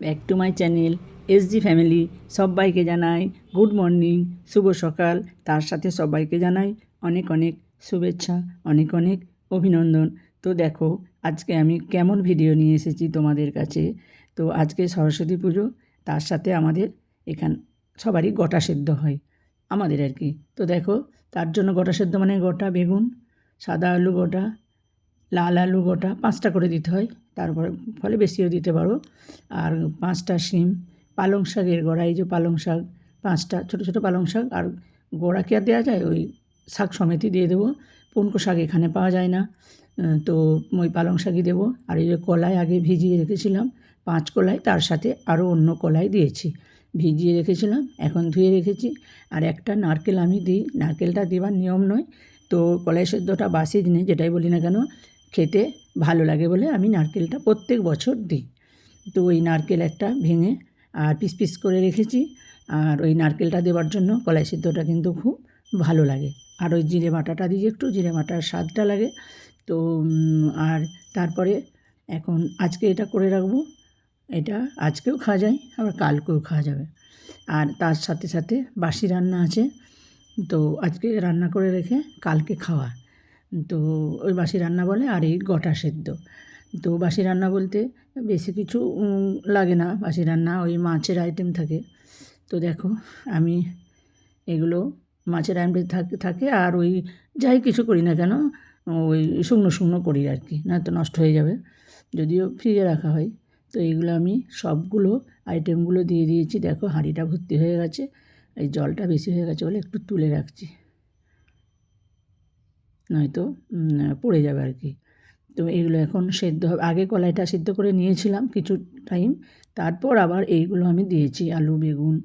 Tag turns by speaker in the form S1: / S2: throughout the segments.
S1: Back to my channel S G family, সবাইকে জানাই good morning, শুভ সকাল। তার সাথে সবাইকে জানাই অনেক অনেক শুভেচ্ছা, অনেক অনেক অভিনন্দন। তো দেখো, আজকে আমি কেমন ভিডিও নিয়ে এসেছি তোমাদের কাছে? তো আজকে সরস্বতী পুজো, তার সাথে আমাদের এখান, সবারই গোটা সেদ্ধ হয়, আমাদের আর কি। তো দেখো, তার জন্য গোটা সেদ্ধ মানে গোটা বেগুন, সাদা আলু গোটা লাল আলু গোটা পাঁচটা করে দিতে হয়, তারপরে ফলে বেশিও দিতে পারো। আর পাঁচটা শিম, পালং শাকের গোড়া, এই যে পালং শাক, পাঁচটা, ছোটো ছোটো পালং শাক, আর গোড়া কি আর দেওয়া যায়? ওই শাক সমেতই দিয়ে দেবো। পুনকো শাক এখানে পাওয়া যায় না। তো ওই পালং শাকই দেবো। আর এই যে কলাই আগে ভিজিয়ে রেখেছিলাম, পাঁচ কলাই, তার সাথে আরও অন্য কলাই দিয়েছি। ভিজিয়ে রেখেছিলাম, এখন ধুয়ে রেখেছি। আর একটা নারকেল আমি দিই। নারকেলটা দেওয়ার নিয়ম নয়। তো কলাই সেদ্ধটা বাসি জিনিস যেটাই বলি না কেন খেতে ভালো লাগে বলে আমি নারকেলটা প্রত্যেক বছর দিই। তো ওই নারকেল একটা ভেঙে আর পিস পিস করে রেখেছি। আর ওই নারকেলটা দেওয়ার জন্য কলাই সিদ্ধটা কিন্তু খুব ভালো লাগে। আর ওই জিরে বাটাটা দিয়ে একটু, জিরে বাটার স্বাদটা লাগে। তো আর তারপরে এখন আজকে এটা করে রাখব। এটা আজকেও খাওয়া যায়, আবার কালকেও খাওয়া যাবে। আর তার সাথে সাথে বাসি রান্না আছে। তো আজকে রান্না করে রেখে কালকে খাওয়া। তো ওই বাসি রান্না বলে আর এই গোটা সেদ্ধ। তো বাসি রান্না বলতে বেশি কিছু লাগে না। বাসি রান্না ওই মাছের আইটেম থাকে। তো দেখো, আমি এগুলো মাছের আইটেম থাকে থাকে আর ওই যাই কিছু করি না কেন, ওই শুকনো শুকনো করি আর কি, না তো নষ্ট হয়ে যাবে। যদিও ফ্রিজে রাখা হয়। তো এইগুলো আমি সবগুলো আইটেমগুলো দিয়ে দিয়েছি। দেখো, হাঁড়িটা ভর্তি হয়ে গেছে। এই জলটা বেশি হয়ে গেছে বলে একটু তুলে রাখছি। নয়তো পড়ে যাবে আর কি। তো এগুলো এখন সেদ্ধ হবে। আগে কলাইটা সিদ্ধ করে নিয়েছিলাম কিছু টাইম তারপর আবার এইগুলো আমি দিয়েছি, আলু, বেগুন,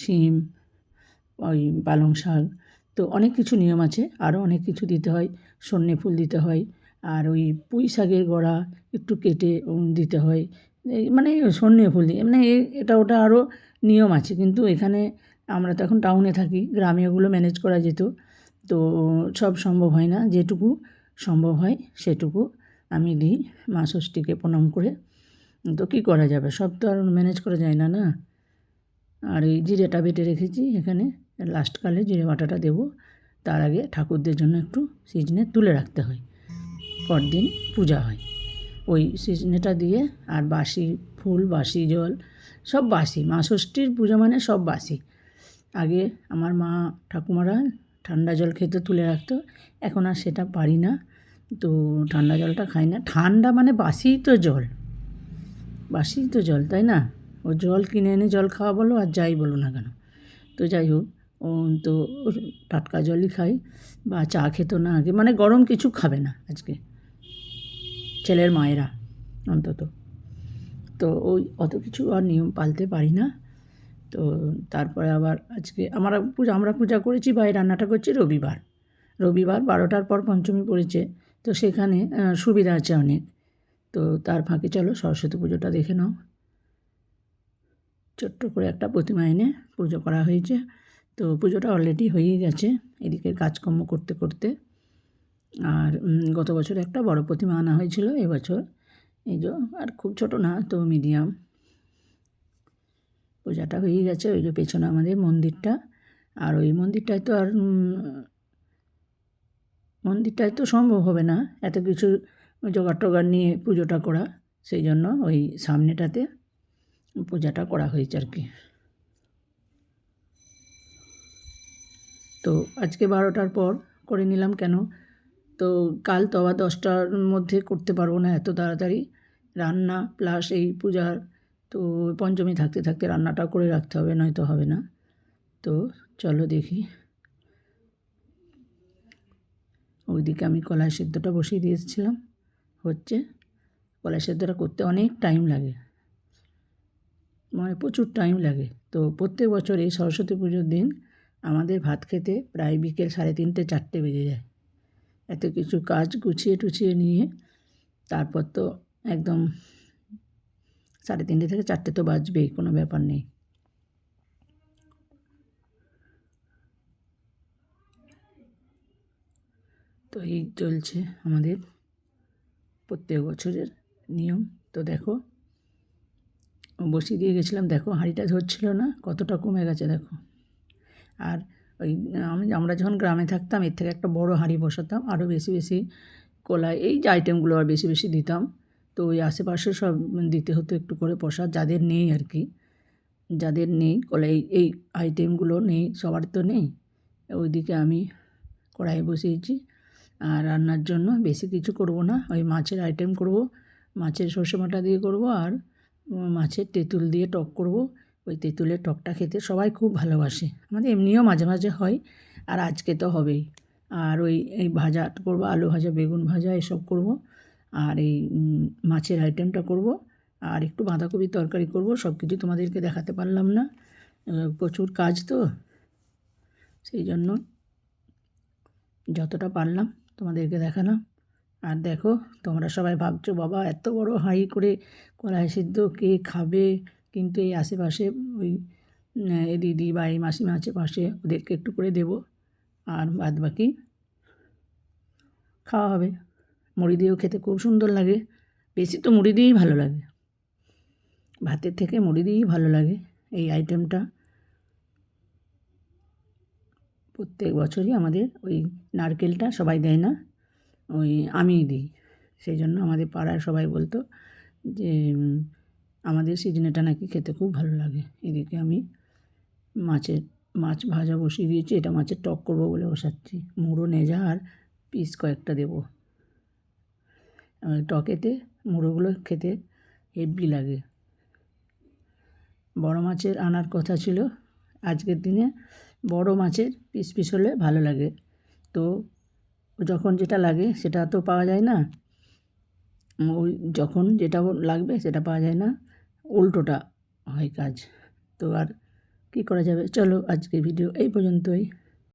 S1: শিম, ওই পালং শাক। তো অনেক কিছু নিয়ম আছে আরও অনেক কিছু দিতে হয়। সন্নে ফুল দিতে হয়, আর ওই পুঁই শাকের গোড়া একটু কেটে দিতে হয়। মানে সন্নে ফুল দিয়ে মানে এটা ওটা আরও নিয়ম আছে। কিন্তু এখানে আমরা তো এখন টাউনে থাকি, গ্রামে ওগুলো ম্যানেজ করা যেত। তো সব সম্ভব হয় না, যেটুকু সম্ভব হয় সেটুকু আমি দিই মা ষষ্ঠীকে প্রণাম করে। তো কী করা যাবে? সব তো আর ম্যানেজ করা যায় না না? আর এই জিরেটা বেটে রেখেছি এখানে, লাস্টকালে জিরে বাটাটা দেবো। তার আগে ঠাকুরদের জন্য একটু সিজনে তুলে রাখতে হয়। পরদিন পূজা হয়। ওই সিজনেটা দিয়ে আর বাসি ফুল, বাসি জল, সব বাসি। মা ষষ্ঠীর পুজো মানে সব বাসি। আগে আমার মা ঠাকুমারা ঠান্ডা জল খেতে তুলে রাখতো। এখন আর সেটা পারি না। তো ঠান্ডা জলটা খাই না। ঠান্ডা মানে বাসিই তো জল। বাসি তো জল, তাই না? ও জল কিনে এনে জল খাওয়া বলো আর যাই বলো না কেন। তো যাই হোক, ও তো টাটকা জলই খাই বা চা খেত না আগে। মানে গরম কিছু খাবে না আজকে। ছেলের মায়েরা অন্তত। তো ওই অত কিছু আর নিয়ম পালতে পারি না। তো তারপরে আবার আজকে আমরা পূজা আমরা পূজা করেছি এই রান্নাটা করছি রবিবার। রবিবার বারোটার পর পঞ্চমী পড়েছে, তো সেখানে সুবিধা আছে অনেক। তো তার ফাঁকে চলো, সরস্বতী পুজোটা দেখে নাও। ছোট্ট করে একটা প্রতিমা এনে পুজো করা হয়েছে। তো পুজোটা অলরেডি হয়েই গেছে এদিকে কাজকর্ম করতে করতে। আর গত বছর একটা বড় প্রতিমা আনা হয়েছিল, এবছর। এই যে, আর খুব ছোট না, তো মিডিয়াম পূজাটা হয়েই গেছে, ওই যে পেছনে আমাদের মন্দিরটা। আর ওই মন্দিরটায় তো আর মন্দিরটায় তো সম্ভব হবে না এত কিছু জোগাড় টোগাড় নিয়ে পুজোটা করা। সেই জন্য ওই সামনেটাতে পূজাটা করা হয়েছে আর কি। তো আজকে বারোটার পর করে নিলাম কেন? তো কাল তো আবার দশটার মধ্যে করতে পারব না এত তাড়াতাড়ি। রান্না, প্লাস এই পূজার তো পঞ্চমী থাকতে থাকতে রান্নাটা করে রাখতে হবে, নয়তো হবে না। তো চলো দেখি। ওইদিকে আমি কলাই সেদ্ধটা বসিয়ে দিয়েছিলাম হচ্ছে কলাই সেদ্ধটা করতে অনেক টাইম লাগে। মানে প্রচুর টাইম লাগে। তো প্রত্যেক বছর এই সরস্বতী পুজোর দিন আমাদের ভাত খেতে প্রায় বিকেল সাড়ে তিনটে, চারটে বেজে যায়। এত কিছু কাজ গুছিয়ে টুছিয়ে নিয়ে তারপর তো একদম সাড়ে তিনটে থেকে চারটে তো বাজবেই কোনো ব্যাপার নেই। তো এই চলছে আমাদের প্রত্যেক বছরের নিয়ম। তো দেখো, বসিয়ে দিয়ে গেছিলাম। দেখো, হাঁড়িটা ধরছিল না, কতটা কমে গেছে দেখো। আর ওই, আমি, আমরা যখন গ্রামে থাকতাম, এর থেকে একটা বড় হাঁড়ি বসাতাম, আরও বেশি বেশি কলাই, এই যে আইটেমগুলো আর বেশি বেশি দিতাম। তো ওই আশেপাশে সব দিতে হতো একটু করে প্রসাদ যাদের নেই আর কি। যাদের নেই কলাই এই আইটেমগুলো নেই, সবার তো নেই। ওইদিকে আমি কড়াই বসিয়েছি। আর রান্নার জন্য বেশি কিছু করব না, ওই মাছের আইটেম করব, মাছের সর্ষে বাটা দিয়ে করব আর মাছের তেঁতুল দিয়ে টক করব। ওই তেঁতুলের টকটা খেতে সবাই খুব ভালোবাসে। আমাদের এমনিও মাঝে মাঝে হয় আর আজকে তো হবেই। আর ওই, এই ভাজা করব, আলু ভাজা, বেগুন ভাজা, এসব করব। আর এই মাছের আইটেমটা করব, আর একটু বাঁধাকপির তরকারি করব, সব কিছু তোমাদেরকে দেখাতে পারলাম না। প্রচুর কাজ তো, সেই জন্য যতটা পারলাম তোমাদেরকে দেখালাম। আর দেখো, তোমরা সবাই ভাবছ, বাবা, এত বড় হাঁড়ি করে কলাই সিদ্ধ কে খাবে? কিন্তু এই আশেপাশে ওই দিদি বা এই মাসিমা আছে পাশে, ওদেরকে একটু করে দেবো, আর বাদ বাকি খাওয়া হবে। মুড়ি দিয়েও খেতে খুব সুন্দর লাগে। বেশি তো মুড়ি দিয়েই ভালো লাগে। ভাতের থেকে মুড়ি দিয়েই ভালো লাগে এই আইটেমটা। প্রত্যেক বছরই আমাদের ওই নারকেলটা সবাই দেয় না, ওই আমিই দিই। সেই জন্য আমাদের পাড়ায় সবাই বলতো যে আমাদের সিজনেটা নাকি খেতে খুব ভালো লাগে। এদিকে আমি মাছের, মাছ ভাজা বসিয়ে দিয়েছি, এটা মাছের টক করব বলে বসাচ্ছি। মুড়ো, নেজা আর পিস কয়েকটা দেবো। টকেতে মুড়োগুলো খেতে হেভি লাগে। বড় মাছের আনার কথা ছিল, আজকের দিনে বড় মাছের পিস পিস হলে ভালো লাগে। তো যখন যেটা লাগে সেটা তো পাওয়া যায় না। ওই যখন যেটা লাগবে সেটা পাওয়া যায় না, উল্টোটা হয় কাজ। তো আর কী করা যাবে? চলো আজকে ভিডিও এই পর্যন্তই।